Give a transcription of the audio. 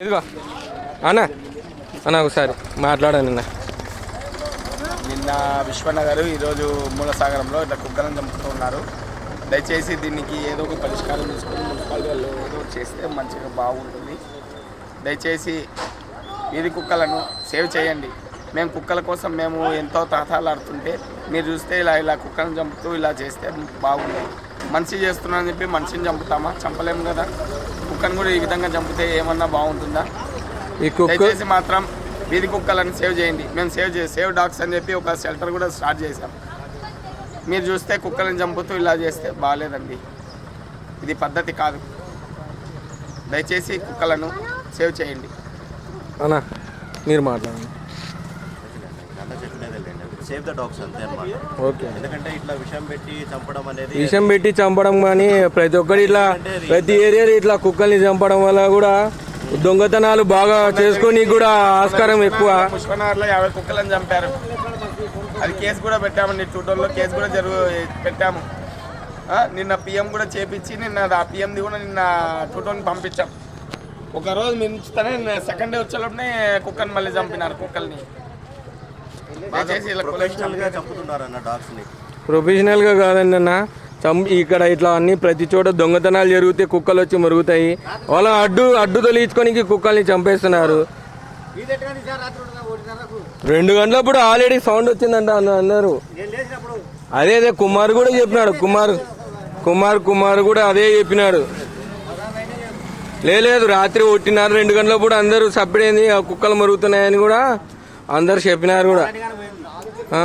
ఇదిగో. అన్న. అన్న ఒకసారి మాట్లాడాను నిన్న నిన్న విశ్వన్న గారు ఈరోజు మూలసాగరంలో ఇట్లా కుక్కలను చంపుతూ ఉన్నారు. దయచేసి దీనికి ఏదో ఒక పరిష్కారం తీసుకొని మున్సిపాలిటీ వాళ్ళు ఏదో చేస్తే మంచిగా బాగుంటుంది. దయచేసి వీధి కుక్కలను సేవ్ చేయండి. మేము కుక్కల కోసం మేము ఎంతో తాతాలాడుతుంటే మీరు చూస్తే ఇలా ఇలా కుక్కలను చంపుతూ ఇలా చేస్తే బాగుండదు మనిషి చేస్తున్నారని చెప్పి మనిషిని చంపుతామా? చంపలేము కదా. కుక్కను కూడా ఈ విధంగా చంపితే ఏమన్నా బాగుంటుందా? ఈ కుక్క దయచేసి మాత్రం వీధి కుక్కలను సేవ్ చేయండి. మేము సేవ్ చే సేవ్ డాగ్స్ అని చెప్పి ఒక షెల్టర్ కూడా స్టార్ట్ చేసాం మీరు చూస్తే కుక్కలను చంపుతూ ఇలా చేస్తే బాగాలేదండి. ఇది పద్ధతి కాదు. దయచేసి కుక్కలను సేవ్ చేయండి. అన్న మీరు మాట్లాడండి. సేవ్ ద డాగ్స్ అంతే అన్నమాట. ఓకే. ఎందుకంటే ఇట్లా విషం పెట్టి చంపడం అనేది విషం పెట్టి చంపడం కానీ ప్రతి ఒక్కటి ఇట్లా ప్రతి ఏరియాలో ఇట్లా కుక్కల్ని చంపడం వల్ల కూడా దొంగతనాలు బాగా చేసుకొని కూడా ఆస్కారం ఎక్కువ. పుష్పనగర్లో యాభై కుక్కలను చంపారు. అది కేసు కూడా పెట్టామండి టూటోల్లో కేసు కూడా జరుగు పెట్టాము. నిన్న పిఎం కూడా చేపించి నిన్న ఆ పిఎంది కూడా నిన్న టూటోని పంపించాం. ఒక రోజు మించుతానే సెకండ్ డే వచ్చేలోపనే కుక్కని మళ్ళీ చంపినారు కుక్కల్ని. దయచేసి ఇలా కుక్కలను ప్రొఫెషనల్గా చంపుతున్నారు అన్న ప్రొఫెషనల్గా కాదండి అన్న. చం ఇక్కడ ఇట్లా అన్ని ప్రతి చోట దొంగతనాలు జరిగితే కుక్కలు వచ్చి మరుగుతాయి. వాళ్ళ అడ్డు అడ్డు తొలగించుకొని కుక్కల్ని చంపేస్తున్నారు. రెండు గంటలప్పుడు ఆల్రెడీ సౌండ్ వచ్చిందంట అన్న అన్నారు అదే అదే కుమార్ కూడా చెప్పినాడు. కుమార్ కుమార్ కుమార్ కూడా అదే చెప్పినాడు. లేదు రాత్రి కొట్టినారు రెండు గంటలప్పుడు అందరూ సప్పిడైంది ఆ కుక్కలు మరుగుతున్నాయని కూడా అందరు చెప్పినారు కూడా. ఆ.